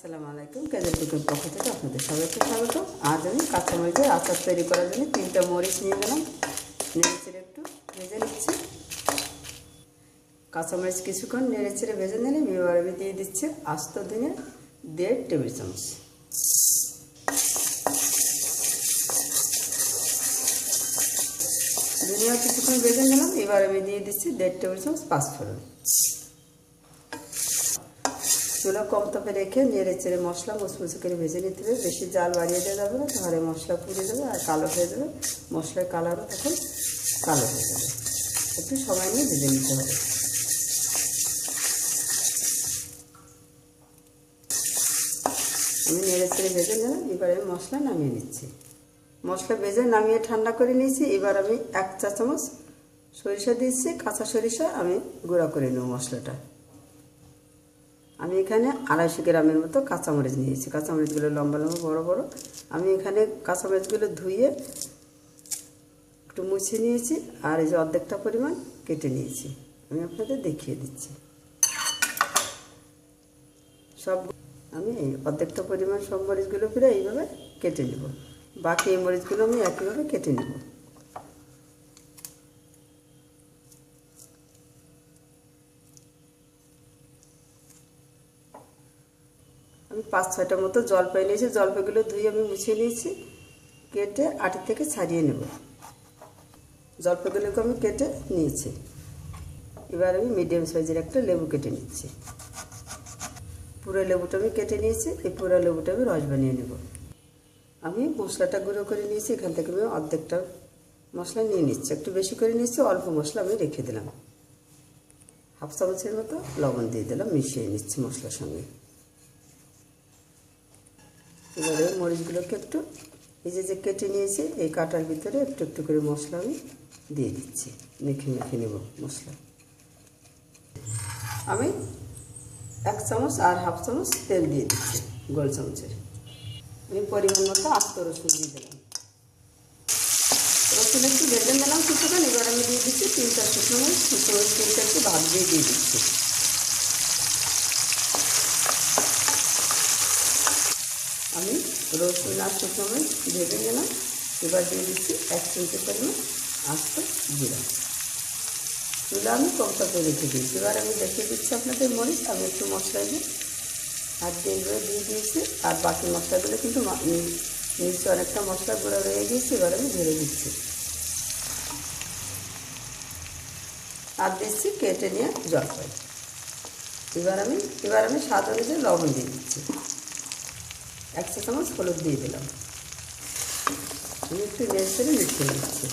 আসসালামু আলাইকুম। কাজের কুকুর পক্ষ থেকে আপনাদের সবাইকে স্বাগত। আজ আমি কাঁচামরিচের আচার তৈরি করার জন্য তিনটা মরিচ নিয়ে গেলাম নেড়েচেড়ে একটু ভেজে নিচ্ছি। কাঁচামরিচ কিছুক্ষণ নেড়েচেড়ে ভেজে নিলে এবার আমি দিয়ে দিচ্ছি আস্ত দিনে দেড় টেবিল চামচ। ধনিয়া কিছুক্ষণ ভেজে নিলাম এবার আমি দিয়ে দিচ্ছি দেড় টেবিল চামচ পাঁচফোড়ন। চুলা কম তাপে রেখে নেড়ে চেড়ে মশলা মুসমুসে করে ভেজে নিতে হবে। বেশি জাল বাড়িয়ে দেওয়া যাবে না, তাহলে মশলা পুড়ে দেবে আর কালো হয়ে যাবে। মশলার কালারও তখন কালো হয়ে যাবে। একটু সময় নিয়ে ভেজে নিতে হবে। আমি নেড়ে চেড়ে ভেজে নিলাম, এবার আমি মশলা নামিয়ে নিচ্ছি। মশলা ভেজে নামিয়ে ঠান্ডা করে নিয়েছি, এবার আমি এক চা চামচ সরিষা দিচ্ছি কাঁচা সরিষা আমি গুঁড়া করে নেব মশলাটা। আমি এখানে আড়াইশো গ্রামের মতো কাঁচামরিচ নিয়েছি। কাঁচামরিচগুলো লম্বা লম্বা, বড় বড়। আমি এখানে কাঁচামরিচগুলো ধুয়ে একটু মুছে নিয়েছি আর এই যে অর্ধেকটা পরিমাণ কেটে নিয়েছি। আমি আপনাদের দেখিয়ে দিচ্ছি। সব আমি এই অর্ধেকটা পরিমাণ সব মরিচগুলো ফিরে এইভাবে কেটে নেব। বাকি এই মরিচগুলো আমি একইভাবে কেটে নেব। আমি পাঁচ ছয়টা মতো জলপাই নিয়েছি। জলপাইগুলো ধুয়ে আমি মুছিয়ে নিয়েছি। কেটে আটি থেকে ছাড়িয়ে নেব। জলপাইগুলোকে আমি কেটে নিয়েছি। এবার আমি মিডিয়াম সাইজের একটা লেবু কেটে নিচ্ছি। পুরো লেবুটা আমি কেটে নিয়েছি। এই পুরো লেবুটা আমি রস বানিয়ে নেব। আমি মশলাটা গুঁড়ো করে নিয়েছি। এখান থেকে আমি অর্ধেকটা মশলা নিয়ে নিচ্ছি। একটু বেশি করে নিচ্ছি অল্প মশলা আমি রেখে দিলাম। হাফ চামচের মতো লবণ দিয়ে দিলাম, মিশিয়ে নিচ্ছি মশলার সঙ্গে। এবারে মরিচগুলোকে একটু এই যে যে কেটে নিয়েছি, এই কাটার ভিতরে একটু একটু করে মশলা আমি দিয়ে দিচ্ছি। মেখে মেখে নেব মশলা। আমি এক চামচ আর হাফ চামচ তেল দিয়ে দিচ্ছি গোল চামচের আমি পরিমাণ মতো আস্ত রসুন দিয়ে দিলাম। রসুন একটু ভেজে নিলাম কিছুক্ষণ, এবার আমি দিয়ে দিচ্ছি তিন চার শুকনো তিনটা একটু ভাত দিয়ে দিয়ে দিচ্ছি আমি রসুন আর শুকনো মরিচ ভেজে নিলাম। এবার দিয়ে দিচ্ছি এক চিমটে পরিমাণ আস্ত জিরা। চুলা আমি কমতা করে রেখে দিয়েছি। এবার আমি দেখিয়ে দিচ্ছি আপনাদের মরিচ। আমি একটু মশলা দিয়ে আর দিয়ে দিয়ে দিয়েছি। আর বাকি মশলাগুলো কিন্তু নিচে অনেকটা মশলা গুঁড়ো রয়ে গিয়েছে। এবার আমি ঢেলে দিচ্ছি। আর দিচ্ছি কেটে নিয়ে জলপাই। এবার আমি এবার আমি স্বাদ অনুযায়ী লবণ দিয়ে দিচ্ছি। এক চা চামচ হলুদ দিয়ে দিলাম। একটু নেড়ে চেড়ে মিশিয়ে দিচ্ছি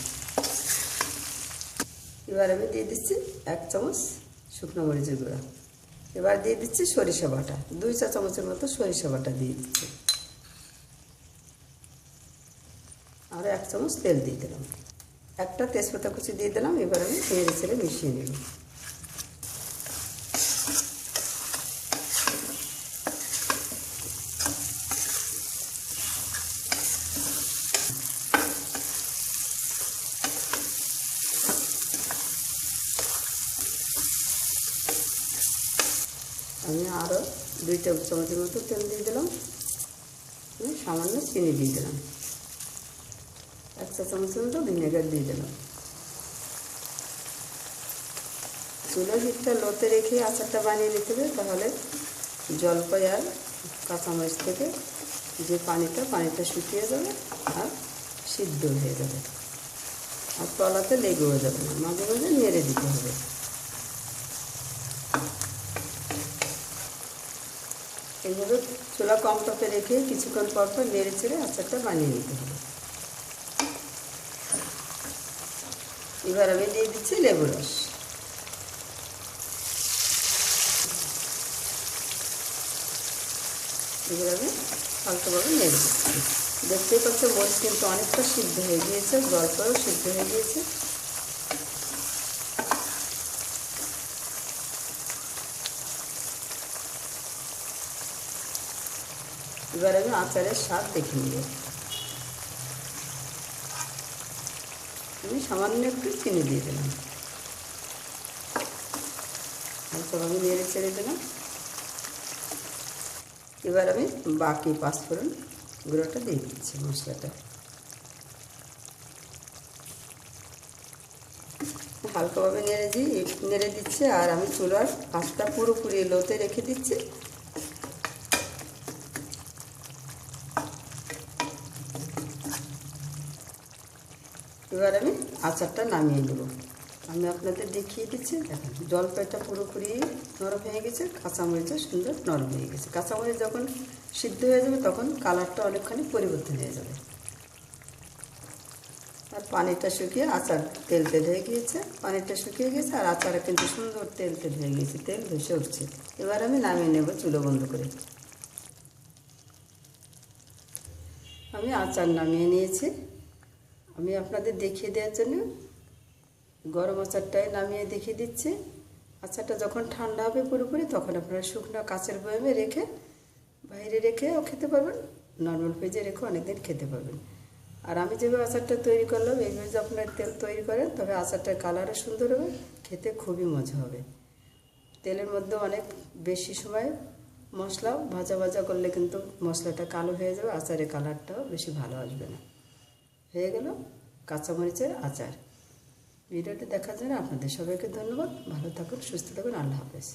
এবার আমি দিয়ে দিচ্ছি এক চামচ শুকনো মরিচের গুঁড়া। এবার দিয়ে দিচ্ছি সরিষা বাটা। দুই চা চামচের মতো সরিষা বাটা দিয়ে দিচ্ছি। আর এক চামচ তেল দিয়ে দিলাম। একটা তেজপাতা কুচি দিয়ে দিলাম। এবার আমি নেড়ে ছেড়ে মিশিয়ে নিলাম। আমি আরও দুই টেবিল চামচের মতো তেল দিয়ে দিলাম। সামান্য চিনি দিয়ে দিলাম। এক চা চামচের মতো ভিনেগার দিয়ে দিলাম। চুলের হিটটা লোতে রেখে আচারটা বানিয়ে নিতে হবে, তাহলে জলপাই আর কাঁচামরিচ থেকে যে পানিটা পানিটা শুকিয়ে যাবে আর সিদ্ধ হয়ে যাবে। আর তলাতে লেগেও যাবে না, মাঝে মাঝে নেড়ে দিতে হবে। এইভাবে চুলা কম তাপে রেখে কিছুক্ষণ পর পর নেড়ে চেড়ে আচারটা বানিয়ে নিতে হবে। এবার আমি দিয়ে দিচ্ছি লেবু রস। এবার আমি হালকাভাবে নেড়ে দিচ্ছি। দেখতেই পাচ্ছ মরিচ কিন্তু অনেকটা সিদ্ধ হয়ে গিয়েছে জলপাইও সিদ্ধ হয়ে গিয়েছে। এবার আমি আচারের স্বাদ দেখে নিব। আমি সামান্য একটু চিনি দিয়ে দিলাম। হালকাভাবে নেড়ে ছেড়ে দিলাম। এবার আমি বাকি পাঁচফোড়ন গুঁড়োটা দিয়ে দিচ্ছি মশলাটা। হালকাভাবে নেড়ে দিই, নেড়ে দিচ্ছে, আর আমি চুলার আঁচটা পুরোপুরি লোতে রেখে দিচ্ছি। এবার আমি আচারটা নামিয়ে নেব। আমি আপনাদের দেখিয়ে দিচ্ছি, দেখেন, জলপাইটা পুরোপুরি নরম হয়ে গেছে কাঁচামরিচটা সুন্দর নরম হয়ে গেছে। কাঁচামরিচ যখন সিদ্ধ হয়ে যাবে, তখন কালারটা অনেকখানি পরিবর্তন হয়ে যাবে। আর পানিটা শুকিয়ে আচার তেল তেল হয়ে গিয়েছে, পানিটা শুকিয়ে গেছে, আর আচারে কিন্তু সুন্দর তেল তেল হয়ে গিয়েছে, তেল ভেসে উঠছে। এবার আমি নামিয়ে নেব চুলো বন্ধ করে। আমি আচার নামিয়ে নিয়েছি। আমি আপনাদের দেখিয়ে দেওয়ার জন্য গরম আচারটাই নামিয়ে দেখিয়ে দিচ্ছি। আচারটা যখন ঠান্ডা হবে পুরোপুরি, তখন আপনারা শুকনো কাঁচের বয়ামে রেখে বাইরে রেখেও খেতে পারবেন। নর্মাল পেজে রেখে অনেকদিন খেতে পারবেন। আর আমি যেভাবে আচারটা তৈরি করলাম, এইভাবে যদি আপনারা তেল তৈরি করেন, তবে আচারটার কালারও সুন্দর হবে, খেতে খুবই মজা হবে। তেলের মধ্যে অনেক বেশি সময় মশলা ভাজা ভাজা করলে কিন্তু মশলাটা কালো হয়ে যাবে, আচারের কালারটাও বেশি ভালো আসবে না। হয়ে গেল কাঁচামরিচের আচার। ভিডিওটি দেখার জন্য আপনাদের সবাইকে ধন্যবাদ। ভালো থাকুন, সুস্থ থাকুন। আল্লাহ হাফেজ।